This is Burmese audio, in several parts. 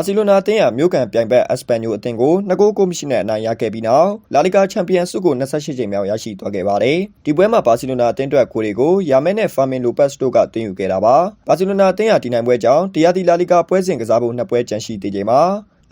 ဘာစီလိုနာအသင်းကမြို့ကန်ပြိုင်ဘက်အက်စပန်ညိုအသင်းကို2ဂိုးကိုမရှိနဲ့အနိုင်ရခဲ့ပြီးနောက်လာလီဂါချန်ပီယံဆုကို28ချိန်မြောက်ရရှိသွားခဲ့ပါတယ်။ဒီပွဲမှာဘာစီလိုနာအသင်းအတွက်ကိုတွေကိုယာမဲနဲ့ဖာမင်လိုပတ်စ်တို့ကသွင်းယူခဲ့တာပါ။ဘာစီလိုနာအသင်းဟာဒီနိုင်ပွဲကြောင့်တရားဒီလာလီဂါပွဲစဉ်ကစားဖို့နှစ်ပွဲကျန်ရှိသေးချိန်မှာ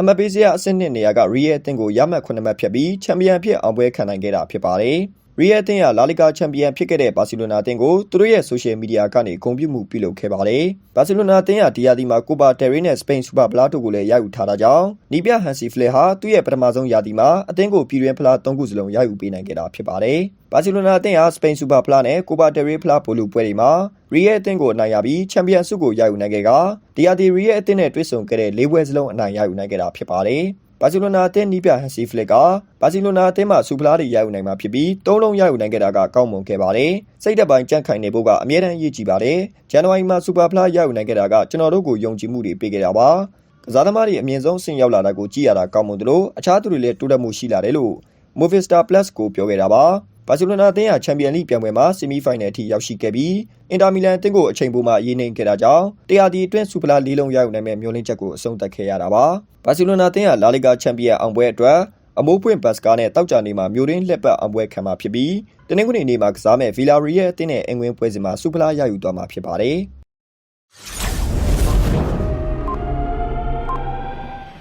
အမပေးစရာအဆင့်နှစ်နေရာကရီယယ်အသင်းကိုရမှတ်9မှတ်ဖြတ်ပြီးချန်ပီယံဖြစ်အောင်ပွဲခံနိုင်ခဲ့တာဖြစ်ပါတယ်။ ရီယယ်အသင်းကလာလီဂါချန်ပီယံဖြစ်ခဲ့တဲ့ဘာစီလိုနာအသင်းကိုသူတို့ရဲ့ဆိုရှယ်မီဒီယာကနေဂုဏ်ပြုမှုပြုလုပ်ခဲ့ပါတယ်။ဘာစီလိုနာအသင်းကဒီယာဒီမှာကိုပါတယ်ရီနဲ့စပိန်စူပါဘလာတို့ကိုလည်းရယူထားတာကြောင့်နီးပြဟန်စီဖလက်ဟာသူ့ရဲ့ပထမဆုံးယာဒီမှာအသင်းကိုပြည်တွင်းဖလား၃ခုစလုံးရယူပေးနိုင်ခဲ့တာဖြစ်ပါတယ်။ဘာစီလိုနာအသင်းဟာစပိန်စူပါဖလားနဲ့ကိုပါတယ်ရီဖလားပိုလူပွဲတွေမှာရီယယ်အသင်းကိုအနိုင်ရပြီးချန်ပီယံဆုကိုရယူနိုင်ခဲ့ကဒီယာဒီရီယယ်အသင်းနဲ့တွဲဆုံခဲ့တဲ့၄ပွဲစလုံးအနိုင်ရယူနိုင်ခဲ့တာဖြစ်ပါတယ်။ ဘာစီလိုနာအသင်းနီးပြဟန်စီဖလက်ကဘာစီလိုနာအသင်းမှာစူပလာတွေရယူနိုင်မှာဖြစ်ပြီးသုံးလုံးရယူနိုင်ခဲ့တာကကောင်းမွန်ခဲ့ပါတယ်။စိတ်သက်ပိုင်းကြန့်ခိုင်နေဖို့ကအမြဲတမ်းအရေးကြီးပါတယ်။ဇန်နဝါရီမှာစူပါဖလားရယူနိုင်ခဲ့တာကကျွန်တော်တို့ကိုယုံကြည်မှုတွေပေးခဲ့တာပါ။ကစားသမားတွေအမြင့်ဆုံးအဆင့်ရောက်လာတာကိုကြည့်ရတာကောင်းမွန်သလိုအခြားသူတွေလည်းတိုးတက်မှုရှိလာတယ်လို့ Movistar Plus ကိုပြောခဲ့တာပါ။ ဘာစီလိုနာအသင်းဟာချန်ပီယံလိပြိုင်ပွဲမှာဆီမီဖိုင်နယ်အထိရောက်ရှိခဲ့ပြီးအင်တာမီလန်အသင်းကိုအချိန်ပိုမှာအရေးနှိမ်ခဲ့တာကြောင့်တရားဒီအတွင်းစူပလာ၄လုံးရယူနိုင်မဲ့မျိုးလင်းချက်ကိုအဆုံးသတ်ခဲ့ရတာပါ။ဘာစီလိုနာအသင်းဟာလာလီဂါချန်ပီယံအောင်ပွဲအတွက်အမိုးပွင့်ဘတ်စကားနဲ့တောက်ကြနေမှာမျိုးရင်းလက်ပတ်အောင်ပွဲခံမှာဖြစ်ပြီးတနင်္ဂနွေနေ့မှာကစားမဲ့ဗီလာရီရဲ့အသင်းနဲ့အင်္ဂွင်းပွဲစဉ်မှာစူပလာရယူသွားမှာဖြစ်ပါတယ်။